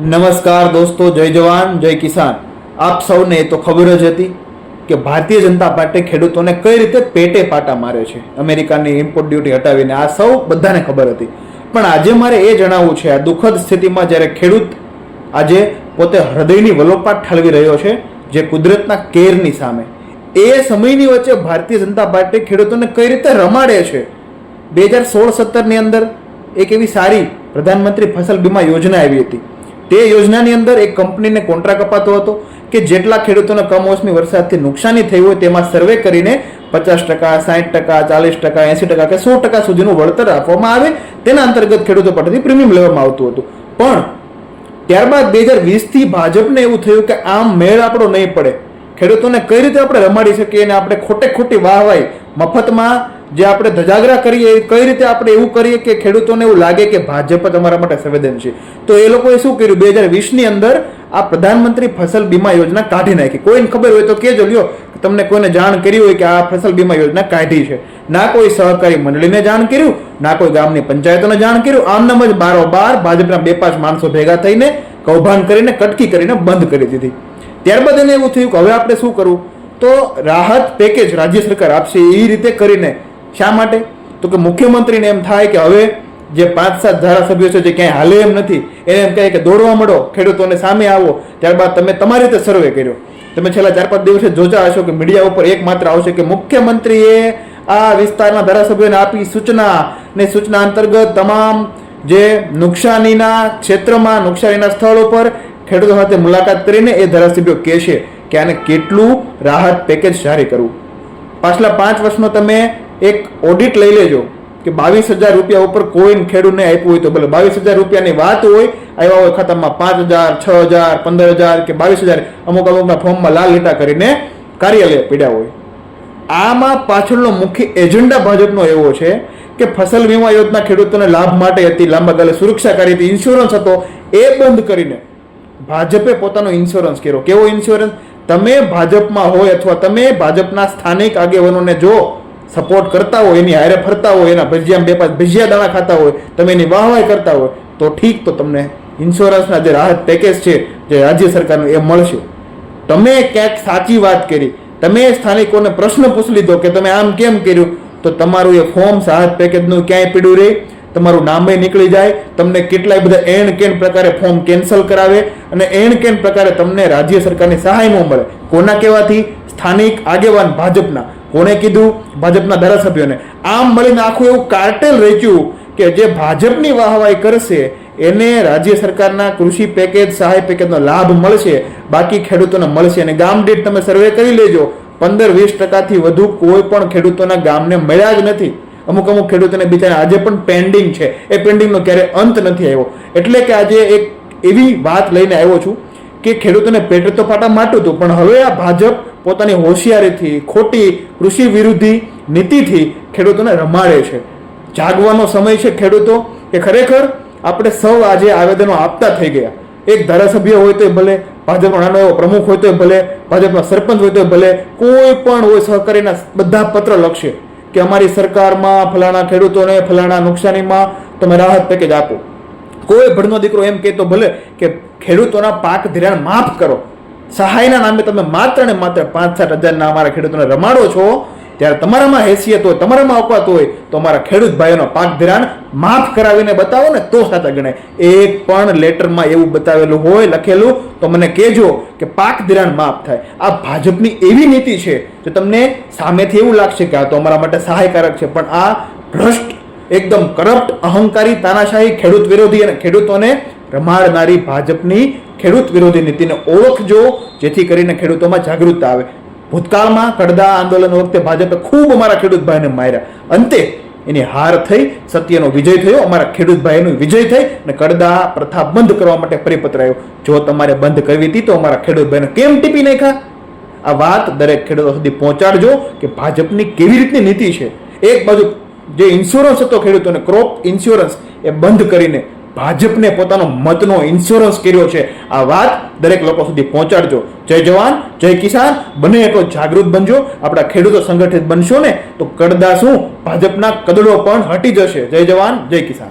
નમસ્કાર દોસ્તો, જય જવાન, જય કિસાન. આપ સૌને એ તો ખબર જ હતી કે ભારતીય જનતા પાર્ટી ખેડૂતોને કઈ રીતે પેટે પાટા મારે છે. અમેરિકાની ઇમ્પોર્ટ ડ્યુટી હટાવીને આ સૌ બધાને ખબર હતી. પણ આજે મારે એ જણાવવું છે, આ દુઃખદ સ્થિતિમાં જ્યારે ખેડૂત આજે પોતે હૃદયની વલોપાટ ઠાલવી રહ્યો છે, જે કુદરતના કેરની સામે. એ સમયની વચ્ચે ભારતીય જનતા પાર્ટી ખેડૂતોને કઈ રીતે રમાડે છે? બે હજાર સોળ સત્તરની અંદર એક એવી સારી પ્રધાનમંત્રી ફસલ બીમા યોજના આવી હતી. તે યોજનાની અંદર એક કંપનીને કોન્ટ્રાક્ટ અપાતો હતો કે જેટલા ખેડૂતોને કમોસમી વરસાદથી નુકસાની થઈ હોય તેમાં સર્વે કરીને પચાસ ટકા, સાઠ ટકા, ચાલીસ ટકા, એંસી ટકા કે સો ટકા સુધીનું વળતર આપવામાં આવે. તેના અંતર્ગત ખેડૂતો પાસેથી પ્રીમિયમ લેવામાં આવતું હતું. પણ ત્યારબાદ બે હજાર વીસથી ભાજપને એવું થયું કે આમ મેળ આપણો નહીં પડે. ખેડૂતોને કઈ રીતે આપણે રમાડી શકીએ અને આપણે ખોટે ખોટી વાહવાઈ મફતમાં જે આપણે ધજાગરા કરીએ, કઈ રીતે આપણે એવું કરીએ કે ખેડૂતોને એવું લાગે કે ભાજપ જ અમારા માટે સંવેદનશીલ? તો એ લોકોએ શું કર્યું? બે હજાર વીસની અંદર આ પ્રધાનમંત્રી ફસલ બીમા યોજના કાઢી નાખી. કોઈને ખબર હોય તો કેજો લ્યો તમને કોઈને જાણ કરી હોય કે આ ફસલ બીમા યોજના કાઢી છે. ના કોઈ સહકારી મંડળીને જાણ કર્યું, ના કોઈ ગામની પંચાયતોને જાણ કર્યું. આમનામ જ બારોબાર ભાજપના બે પાંચ માણસો ભેગા થઈને કૌભાંડ કરીને, કટકી કરીને બંધ કરી દીધી. ત્યારબાદ એને એવું થયું કે હવે આપણે શું કરવું? તો રાહત પેકેજ રાજ્ય સરકાર આપશે એ રીતે કરીને શા માટે? તો કે મુખ્યમંત્રીને એમ થાય કે હવે જે પાંચ સાત ધારાસભ્યો છે જે ક્યાંય હાલે એમ નથી, એને એમ કહે કે દોડવા મળો, ખેડૂતોને સામે આવો. ત્યારબાદ તમે તમારી રીતે સર્વે કર્યો. તમે છેલ્લા ચાર પાંચ દિવસે જોતા હશો કે મીડિયા ઉપર એક માત્ર આવશે કે મુખ્યમંત્રીએ આ વિસ્તારના ધારાસભ્યોને આપી સૂચના. ને સૂચના અંતર્ગત તમામ જે નુકસાનીના ક્ષેત્રમાં, નુકસાનીના સ્થળ ઉપર ખેડૂતો સાથે મુલાકાત કરીને એ ધારાસભ્યો કહેશે કે આને કેટલું રાહત પેકેજ જારી કરવું. પાછલા પાંચ વર્ષનો તમે એક ઓડિટ લઈ લેજો કે બાવીસ હજાર રૂપિયા ઉપર કોઈને ખેડૂતને આપ્યું હોય તો ભલે બાવીસ હજાર રૂપિયાની વાત હોય, આવ્યા હોય ખાતામાં પાંચ હજાર, છ હજાર, પંદર હજાર કે બાવીસ હજાર, અમુક અમુકના ફોર્મમાં લાલ લીટા કરીને કાર્યાલય પીડ્યા હોય. આમાં પાછળનો મુખ્ય એજન્ડા ભાજપનો એવો છે કે ફસલ વીમા યોજના ખેડૂતોને લાભ માટે હતી લાંબા ગાલે સુરક્ષાકારી હતી. ઇન્સ્યોરન્સ હતો, એ બંધ કરીને ભાજપે પોતાનો ઇન્સ્યોરન્સ કર્યો. કેવો ઇન્સ્યોરન્સ તમે ભાજપમાં હોય અથવા તમે ભાજપના સ્થાનિક આગેવાનોને જો સપોર્ટ કરતા હોય, એની હારે ફરતા હોય, એના ભજીયા બે પાંચ ભજીયા દાણા ખાતા હોય, તમે એની વાહવાઈ કરતા હોય, તો ઠીક, તો તમને ઇન્સ્યોરન્સના જે રાહત પેકેજ છે, જે રાજ્ય સરકારનું એ મળશે. તમે ક્યાંક સાચી વાત કરી, તમે સ્થાનિકોને પ્રશ્ન પૂછી લીધો કે તમે આમ કેમ કર્યું, તો તમારું એ ફોર્મ રાહત પેકેજનું ક્યાંય પીડ્યું રહે, તમારું નામે નીકળી જાય, તમને કેટલાય બધા એણ કેન પ્રકારે ફોર્મ કેન્સલ કરાવે, અને એણ કેન પ્રકારે તમને રાજ્ય સરકારની સહાય ન મળે. કોના કહેવાથી? સ્થાનિક આગેવાન ભાજપના. કોણે કીધું? ભાજપના ધારાસભ્યોને. આમ મળીને આખું એવું કાર્ટેલ રચ્યું કે જે ભાજપની વાહવાઈ કરશે, એને રાજ્ય સરકારના કૃષિ પેકેજ, સહાય પેકેજનો લાભ મળશે, બાકી ખેડૂતોને મળશે અને ગામ દીઠ તમે સર્વે કરી લેજો. પંદર વીસ ટકાથી વધુ કોઈ પણ ખેડૂતોના ગામને મળ્યા જ નથી. અમુક અમુક ખેડૂતોને બિચારા આજે પણ પેન્ડિંગ છે. એ પેન્ડિંગનો ક્યારે અંત નથી આવ્યો. એટલે કે આજે એક એવી વાત લઈને આવ્યો છું કે ખેડૂતોને પેટ તો ફાટા માટું હતું, પણ હવે આ ભાજપ પોતાની હોશિયારીથી, ખોટી કૃષિ વિરુદ્ધી નીતિથી ખેડૂતોને રમાડે છે. જાગવાનો સમય છે ખેડૂતો કે ખરેખર આપણે સૌ આજે આવેદનો આપતા થઈ ગયા. એક ધારાસભ્ય હોય તો ભલે, ભાજપનો નાનો એવો પ્રમુખ હોય તો ભલે, ભાજપનો સરપંચ હોય તો ભલે, કોઈ પણ હોય સહકારીના બધા પત્ર લખશે કે અમારી સરકારમાં ફલાણા ખેડૂતોને ફલાણા નુકસાનીમાં તમે રાહત પેકેજ આપો. કોઈ ભણનો દીકરો એમ કહેતો ભલે કે ખેડૂતોના પાક ધિરાણ માફ કરો. સહાયના નામે તમે માત્ર ને માત્ર પાંચ સાત હજારના અમારા ખેડૂતોને રમાડો છો, ત્યારે તમારામાં હેસિયત હોય, તમારામાં અવકાત હોય, તો અમારા ખેડૂત ભાઈઓનો પાક ધિરાણ માફ કરાવીને બતાવો ને તો સાચા ગણાય. એક પણ લેટરમાં એવું બતાવેલું હોય, લખેલું, તો મને કહેજો કે પાક ધિરાણ માફ થાય. આ ભાજપની એવી નીતિ છે કે તમને સામેથી એવું લાગશે કે આ તો અમારા માટે સહાયકારક છે, પણ આ ભ્રષ્ટ, એકદમ કરપ્ટ, અહંકારી, તાનાશાહી ખેડૂત વિરોધી અને ખેડૂતોને રમાડનારી ભાજપની ખેડૂત વિરોધી નીતિને ઓળખજો, જેથી કરીને ખેડૂતોમાં જાગૃતતા આવે. ભૂતકાળમાં કડદા આંદોલન વખતે ભાજપે ખૂબ અમારા ખેડૂત ભાઈને માર્યા. અંતે એની હાર થઈ, સત્યનો વિજય થયો, અમારા ખેડૂત ભાઈનો વિજય થઈ અને કડદા પ્રથા બંધ કરવા માટે પરિપત્ર આવ્યો. જો તમારે બંધ કરવી હતી તો અમારા ખેડૂત ભાઈને કેમ ટીપી નાખ્યા? આ વાત દરેક ખેડૂતો સુધી પહોંચાડજો કે ભાજપની કેવી રીતની નીતિ છે. એક બાજુ જે ઇન્સ્યોરન્સ હતો ખેડૂતોને ક્રોપ ઇન્સ્યોરન્સ એ બંધ કરીને ભાજપને પોતાનો મતનો ઇન્સ્યોરન્સ કર્યો છે. આ વાત દરેક લોકો સુધી પહોંચાડજો. જય જવાન, જય કિસાન, બને એટલો જાગૃત બનજો. આપણા ખેડૂતો સંગઠિત બનશો ને, તો કડદા શું ભાજપના કદડો પણ હટી જશે. જય જવાન, જય કિસાન.